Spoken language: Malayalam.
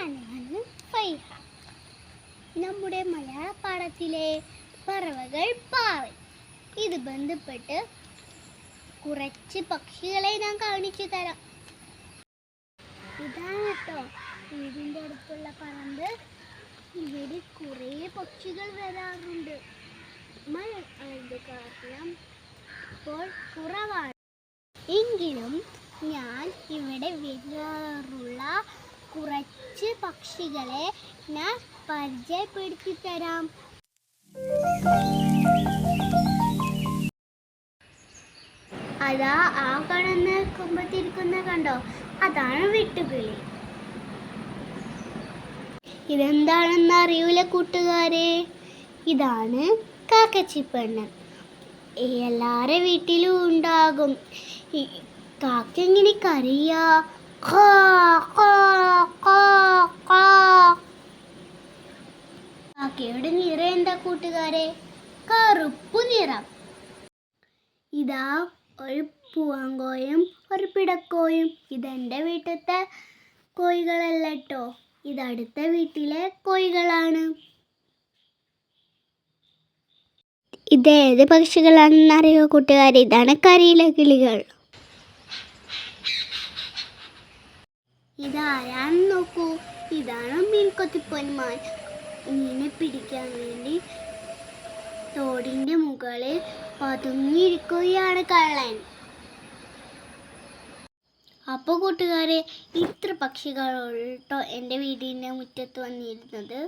ഞാനാണ് ഫൈഹ നമ്മുടെ മലയാള പാഠത്തിലെ പറവകൾ പാവൽ ഇത് ബന്ധപ്പെട്ട് കുറച്ച് പക്ഷികളെ ഞാൻ കാണിച്ചു തരാം. ഇതാണ് കേട്ടോ വീടിന്റെ അടുത്തുള്ള പറമ്പ്. ഇവിടെ കുറേ പക്ഷികൾ വരാറുണ്ട്. മഴ ആയത് കാരണം ഇപ്പോൾ കുറവാണ്. എങ്കിലും ഞാൻ ഇവിടെ വരാറുള്ള കുറച്ച് പക്ഷികളെ ഞാൻ പരിചയപ്പെടുത്തി തരാം അതാ ആ കടന്ന് കുമ്പത്തിരിക്കുന്ന കണ്ടോ? അതാണ് വിട്ടുകിളി. ഇതെന്താണെന്ന് അറിയൂല കൂട്ടുകാരെ? ഇതാണ് കാക്കച്ചിപ്പെണ്ണൻ. എല്ലാരെ വീട്ടിലും ഉണ്ടാകും. കാക്ക എങ്ങനെ കരയാ? കാ, കാ, കാ, കാ. കാക്കയുടെ നിറം എന്താ കൂട്ടുകാരെ? കറുപ്പു നിറം. ഇതാ ഒരു പൂവങ്കോയും ഒരു പിടക്കോയും. ഇതെന്റെ വീട്ടിലത്തെ കോഴികളല്ല കേട്ടോ ഇത് വീട്ടിലെ കോഴികളാണ്. ഇത് ഏത് പക്ഷികളാണെന്ന് അറിയോ കൂട്ടുകാരെ? ഇതാണ് കരിയിലെ കിളികൾ. ഇതാരാന്ന് നോക്കൂ. ഇതാണ് മീൻകൊത്തിപ്പൊന്മാൻ മീനെ പിടിക്കാൻ വേണ്ടി തോടിന്റെ മുകളിൽ പതുങ്ങിയിരിക്കുകയാണ് കള്ളൻ. അപ്പോൾ കൂട്ടുകാരെ ഇത്ര പക്ഷികളോട്ടോ എന്റെ വീടിന്റെ മുറ്റത്ത് വന്നിരുന്നത്?